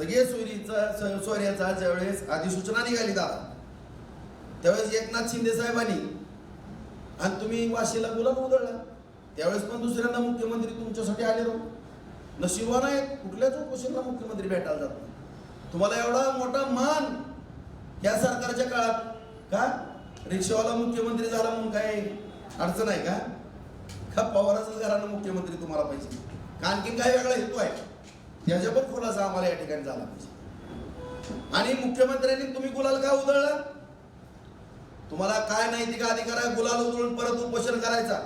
सगळे सोयरीचा स- सोयऱ्याचा ज्यावेळेस अधिसूचना निघाली दादा त्यावेळेस एकनाथ शिंदे साहेबांनी आणि तुम्ही वाशीला गुलाब उधळला. त्यावेळेस पण दुसऱ्यांदा मुख्यमंत्री तुमच्यासाठी आले राहू नशिबान आहे कुठल्याच उपोषणला मुख्यमंत्री भेटायला जात नाही. तुम्हाला एवढा मोठा मान या सरकारच्या काळात का? रिक्षावाला मुख्यमंत्री झाला म्हणून काय अडचण आहे का? का पवाराचंच घरानं मुख्यमंत्री तुम्हाला पाहिजे का आणखी काय वेगळा हेतू आहे? त्याच्या पण खुलासा आम्हाला या ठिकाणी झाला पाहिजे. आणि मुख्यमंत्र्यांनी तुम्ही गुलाल का उधळला? तुम्हाला काय नैतिक अधिकार आहे? गुलाल उधळून परत उपोषण करायचा.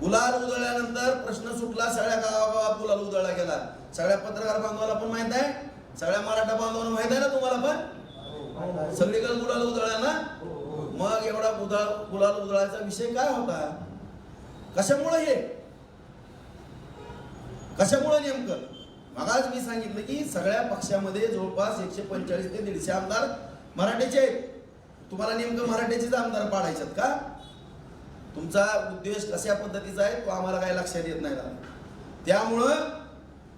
गुलाल उधळल्यानंतर प्रश्न सुटला सगळ्या गावागावात गुलाल उधळला गेला. सगळ्या पत्रकार बांधवाला पण माहीत आहे. सगळ्या मराठा बांधवांना माहीत आहे ना तुम्हाला पण? सगळीकडे गुलाल उधळला ना? मग एवढा उधळ गुलाल उधळायचा विषय काय होता? कशामुळे हे? कशामुळे नेमकं? मगाच मी सांगितलं की सगळ्या पक्षामध्ये जवळपास एकशे पंचेचाळीस ते दीडशे आमदार मराठीचे आहेत. तुम्हाला नेमकं मराठीचेच आमदार पाडायचे का? तुमचा उद्देश कशा पद्धतीचा आहे तो आम्हाला काही लक्षात येत नाही त्यामुळं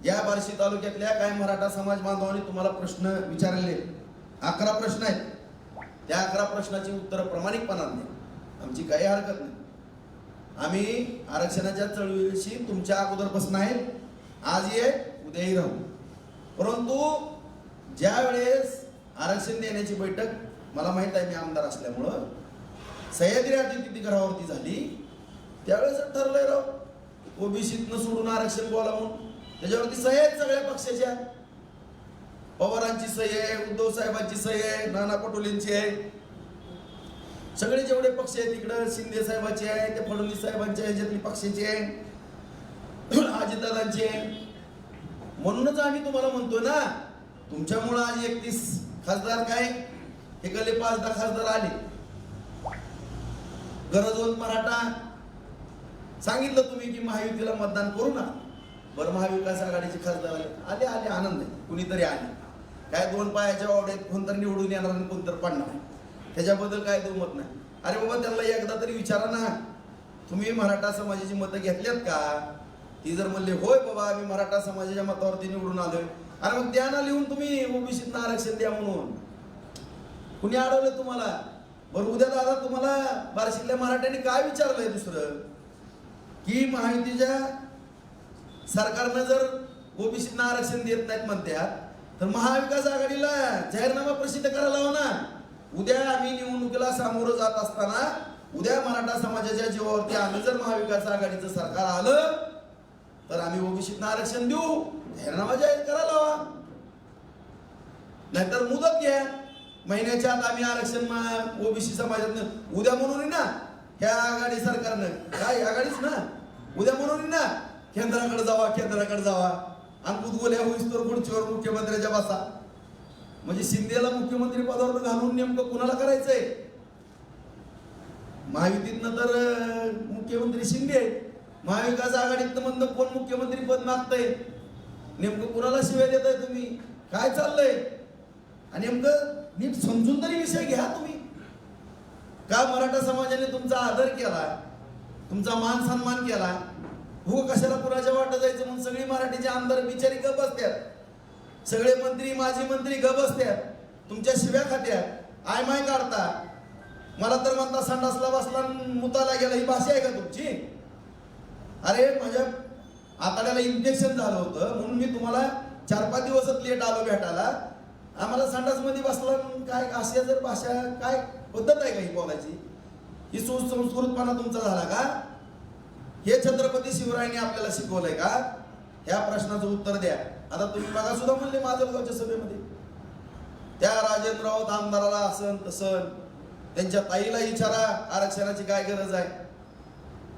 या बार्शी तालुक्यातल्या काही मराठा समाज बांधवांनी तुम्हाला प्रश्न विचारले? अकरा प्रश्न आहेत. त्या अकरा प्रश्नाची उत्तरं प्रामाणिकपणात नाही आमची काही हरकत नाही. आम्ही आरक्षणाच्या चळवळीशी तुमच्या अगोदरपासून आहे. आज ये उद्याही राहू परंतु ज्या वेळेस आरक्षण देण्याची बैठक मला माहीत आहे मी आमदार असल्यामुळं सह्याद्री अतिथी घरावरती झाली. त्यावेळेस ठरलंय राव ओबीसीतनं सोडून आरक्षण बोला म्हणून. त्याच्यावरती सह्या आहेत सगळ्या पक्षाच्या. पवारांची सही आहे उद्धव साहेबांची सही आहे नाना पटोलेंची आहे. सगळे जेवढे पक्ष आहेत तिकडं शिंदे साहेबांचे आहे ते फडणवीस साहेबांच्या ह्याच्यातली पक्षाची आहे. अजितदादांची आहे म्हणूनच आम्ही तुम्हाला म्हणतो ना तुमच्यामुळं आज एकतीस खासदार काय? हे गले पाच दहा खासदार आले. गरज होत मराठा. सांगितलं तुम्ही की महायुतीला मतदान करू ना बरं महाविकास आघाडीचे खासदार आले. आले आले आनंद आहे. कुणीतरी आले. काय दोन पायाच्या वावड्यात कोणतरी निवडून येणार आणि कोणतरी पडणार त्याच्याबद्दल काय दुमत नाही. अरे बाबा त्यांना एकदा तरी विचारा ना. तुम्ही मराठा समाजाची मतं घेतल्यात का? ती जर म्हणले होय बाबा आम्ही मराठा समाजाच्या मतावरती निवडून आलोय. आणि मग द्या लिहून तुम्ही ओबीसीत आरक्षण द्या म्हणून. कुणी अडवलं तुम्हाला? बरं उद्या दादा तुम्हाला बार्शीतल्या मराठ्यांनी काय विचारलंय दुसरं? की महायुतीच्या सरकारनं जर ओबीसीत आरक्षण देत नाहीत म्हणत्यात तर महाविकास आघाडीला जाहीरनामा प्रसिद्ध करायला हवा ना उद्या आम्ही निवडणुकीला सामोरं जात असताना उद्या मराठा समाजाच्या जीवावरती आम्ही जर महाविकास आघाडीचं सरकार आलं तर आम्ही ओबीसीतनं आरक्षण देऊ. जाहीरनामा जाहीर करा लावा नाहीतर मुदत घ्या. महिन्याच्या आत आम्ही आरक्षण ओबीसी समाजातनं उद्या म्हणून ना ह्या आघाडी सरकारनं. काय आघाडीच ना. उद्या म्हणून ना केंद्राकडे जावा केंद्राकडे जावा. आणि कुदगोल्या होईस्तोर खुर्चीवर मुख्यमंत्र्याच्या बसा. म्हणजे शिंदेला मुख्यमंत्री पदावर घालून नेमकं कुणाला करायचंय? महायुतीतनं तर मुख्यमंत्री शिंदे आहेत. महाविकास आघाडीतनं म्हणणं कोण मुख्यमंत्री पद मागतंय? नेमकं कुणाला शिवाय देताय तुम्ही? काय चाललंय? आणि नेमकं नीट समजून तरी विषय घ्या तुम्ही. का मराठा समाजाने तुमचा आदर केला? तुमचा मान सन्मान केला? हो कशाला कुणाच्या वाटत जायचं म्हणून सगळी मराठीचे आमदार बिचारी गप असतात सगळे मंत्री माजी मंत्री गप असतात तुमच्या शिव्या खात्यात? आय माय काढता? मला तर म्हणता संडासला बसला मुताला गेला. ही भाषा आहे का तुमची? अरे माझ्या आतड्याला इन्फेक्शन झालं होतं म्हणून मी तुम्हाला चार पाच दिवसच लेट आलो भेटायला. आम्हाला संडासमध्ये बसला आणि काय अशा जर भाषा काय पद्धत आहे का ही बोलायची? ही सुसंस्कृतपणा तुमचा झाला का? हे छत्रपती शिवरायांनी आपल्याला शिकवलंय का? ह्या प्रश्नाचं उत्तर द्या. आता तुम्ही बघा सुद्धा म्हणले माजलगावच्या सभेमध्ये. त्या राजेंद्र राऊत आमदाराला असन तसन त्यांच्या ताईला विचारा आरक्षणाची काय गरज आहे?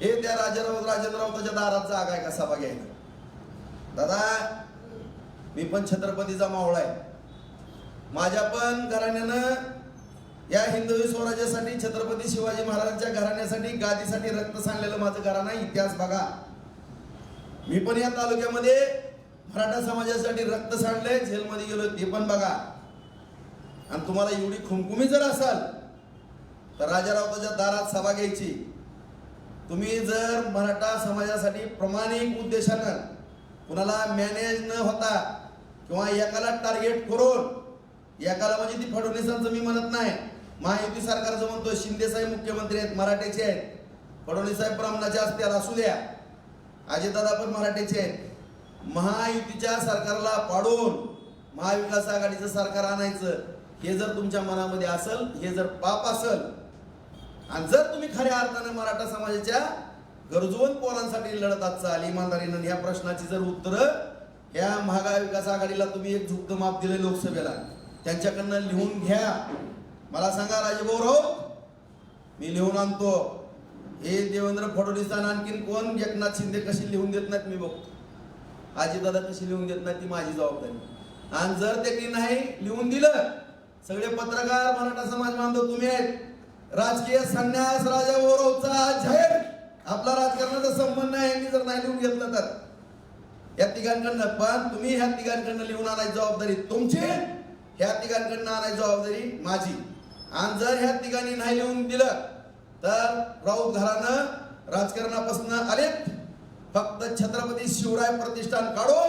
हे त्या राजाराव राजेंद्र राऊताच्या दारात जागा आहे का? सभा घ्यायला. दादा मी पण छत्रपतीचा मावळा आहे. माझ्या पण घराण्यानं या हिंदवी स्वराज्यासाठी छत्रपती शिवाजी महाराजांच्या घराण्यासाठी गादीसाठी रक्त सांडलेलं माझं घराणं इतिहास बघा. मी पण या तालुक्यामध्ये मराठा समाजासाठी रक्त सांडलंय झेलमध्ये गेलो ते पण बघा. आणि तुम्हाला एवढी खुमखुमी जर असाल तर राजारावताच्या दारात सभा घ्यायची. तुम्ही जर मराठा समाजासाठी प्रामाणिक उद्देशानं कुणाला मॅनेज न होता किंवा एकाला टार्गेट करून एकाला म्हणजे ती फडणवीसांचं मी म्हणत नाही. महायुती सरकारचं म्हणतो शिंदे साहेब मुख्यमंत्री आहेत मराठ्याचे आहेत. फडणवीस साहेब ब्राह्मणाचे असतील असू द्या. अजितदादा पण मराठ्याचे आहेत. महायुतीच्या सरकारला पाडून महाविकास आघाडीचं सरकार आणायचं हे जर तुमच्या मनामध्ये असेल हे जर पाप असेल आणि जर तुम्ही खऱ्या अर्थानं मराठा समाजाच्या गरजवंत पोरांसाठी लढत असाल इमानदारीनं या प्रश्नाची जर उत्तर या महाविकास आघाडीला तुम्ही एक झुक्त माप दिले लोकसभेला. त्यांच्याकडनं लिहून घ्या. मला सांगा राजभाऊ राऊत मी लिहून आणतो. हे देवेंद्र फडणवीस आणखीन कोण एकनाथ शिंदे कशी लिहून देत नाहीत मी बघतो. आजीदादा कशी लिहून देत नाही ती माझी जबाबदारी. आणि जर त्यांनी नाही लिहून दिलं सगळे पत्रकार मराठा समाज बांधव तुम्ही आहेत. राजकीय संन्यास राजा ओरवचा जाहीर आपला राजकारणाचा संबंध नाही यांनी जर नाही लिहून घेतलं तर. या तिघांकडनं पण तुम्ही ह्या तिघांकडनं लिहून आणायची जबाबदारी तुमची ह्या तिघांकडनं आणायची जबाबदारी माझी. आणि जर ह्या तिघांनी नाही लिहून दिलं तर राऊत घरानं राजकारणापासून आलेत. फक्त छत्रपती शिवराय प्रतिष्ठान काढो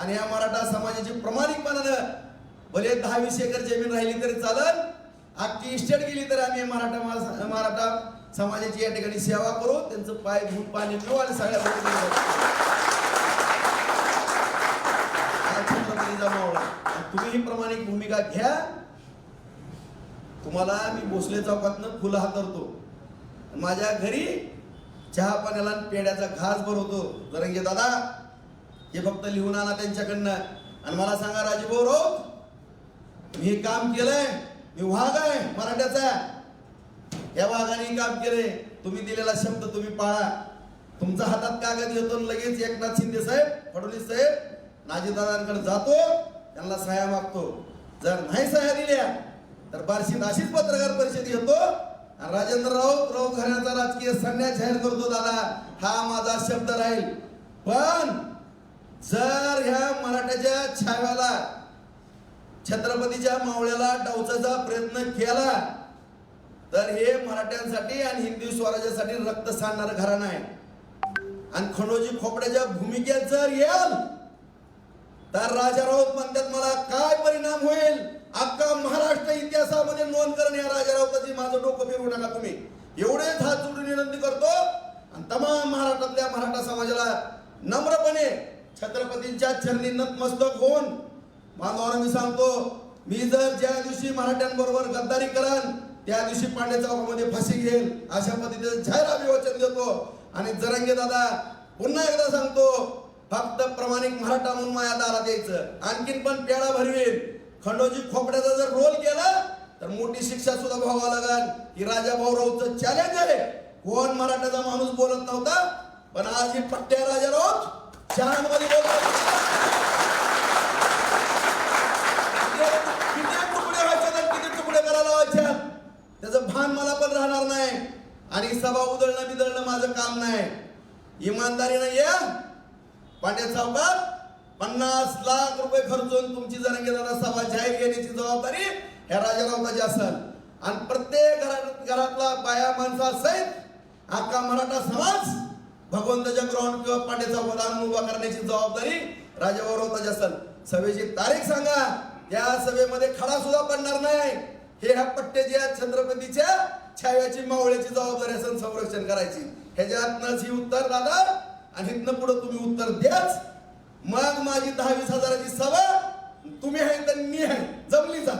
आणि या मराठा समाजाची प्रामाणिकपणानं भले दहा वीस एकर जमीन राहिली तरी चालत अख्खी इस्टेट गेली तर आम्ही मराठा मा- मराठा समाजाची या ठिकाणी सेवा करू. त्यांचं पाय धूप पाणी पिऊ आणि सगळ्या तुम्ही ही भूमिका घ्या. तुम्हाला मी भोसले चौकातनं फुलं हातरतो. माझ्या घरी चहा पाण्याला आणि पेड्याचा घास भरवतो. जरंगे दादा हे फक्त लिहून आणा त्यांच्याकडनं. आणि मला सांगा राजीभाऊ राऊत मी हे काम केलंय. मी वाघ आहे मराठ्याचा या वाघाने काम केले. तुम्ही दिलेला शब्द तुम्ही पाळा. तुमच्या हातात कागद येतो आणि लगेच एकनाथ शिंदे साहेब फडणवीस साहेब नाजीदादांकडे जातो त्यांना सह्या मागतो. जर नाही सह्या दिल्या तर बार्शीत अशीच पत्रकार परिषद घेतो. राजेंद्र राऊत राऊत घराण्याचा राजकीय संन्यास जाहीर करतो दादा. हा माझा शब्द राहील. पण जर ह्या मराठ्याच्या छाव्याला छत्रपतीच्या मावळ्याला डावचाचा प्रयत्न केला तर हे मराठ्यांसाठी आणि हिंदू स्वराज्यासाठी रक्त सांडणार घराणं आहे. आणि खंडोजी खोपड्याच्या भूमिकेत जर येल तर राजा राऊत म्हणतात मला काय परिणाम होईल? अख्खा महाराष्ट्र इतिहासामध्ये नोंद करणे या राजा राऊताची माझं डोकं फिरवू नका तुम्ही. एवढेच हात जोडून विनंती करतो. आणि तमाम महाराष्ट्रातल्या मराठा समाजाला नम्रपणे छत्रपतींच्या चरणी नतमस्तक होऊन बांधवांना मी सांगतो मी जर ज्या दिवशी मराठ्यांबरोबर गद्दारी करन त्या दिवशी पांडे चौकामध्ये फाशी घेईल अशा पद्धतीचं जाहीर अभिवाचन देतो. आणि जरंगे दादा पुन्हा एकदा सांगतो फक्त प्रामाणिक मराठा म्हणून माझ्या दारात यायचं. आणखीन पण पेळा भरवेल खंडोजी खोपड्याचा जर रोल केला तर मोठी शिक्षा सुद्धा भोगावं लागल. ही राजा भाऊरावचं चॅलेंज आहे. कोण मराठाचा माणूस बोलत नव्हता पण आज ही पट्ट्या राजा राऊत शहरांमध्ये बोलतात किती तुकडे व्हायचे तर किती तुकडे करायला व्हायच्या त्याचं भान मला पण राहणार नाही. आणि सभा उधळणं बिदळणं माझं काम नाही. इमानदारीनं ये. पांड्या चौकात पन्नास लाख रुपये खर्चून तुमची जरंगेदारा सभा जाहीर घेण्याची जबाबदारी ह्या राजारावताची असेल. आणि प्रत्येक घरात घरातला बाया माणसा सहित अख्खा मराठा समाज भगवंताच्या ग्रहण किंवा पांड्या चौकात आणून उभा करण्याची जबाबदारी राजावरवताची असेल. सभेची तारीख सांगा. त्या सभेमध्ये खडा सुद्धा पडणार नाही. हे ह्या पट्ट्याच्या छत्रपतीच्या छायाची मावळ्याची जबाबदारी असेल संरक्षण करायची. ह्याच्यातनंच ही उत्तर दादा आणि इथनं पुढे तुम्ही उत्तर द्याच. मग माझी दहा वीस हजाराची सभा तुम्ही आहे तर मी आहे. जमली जा.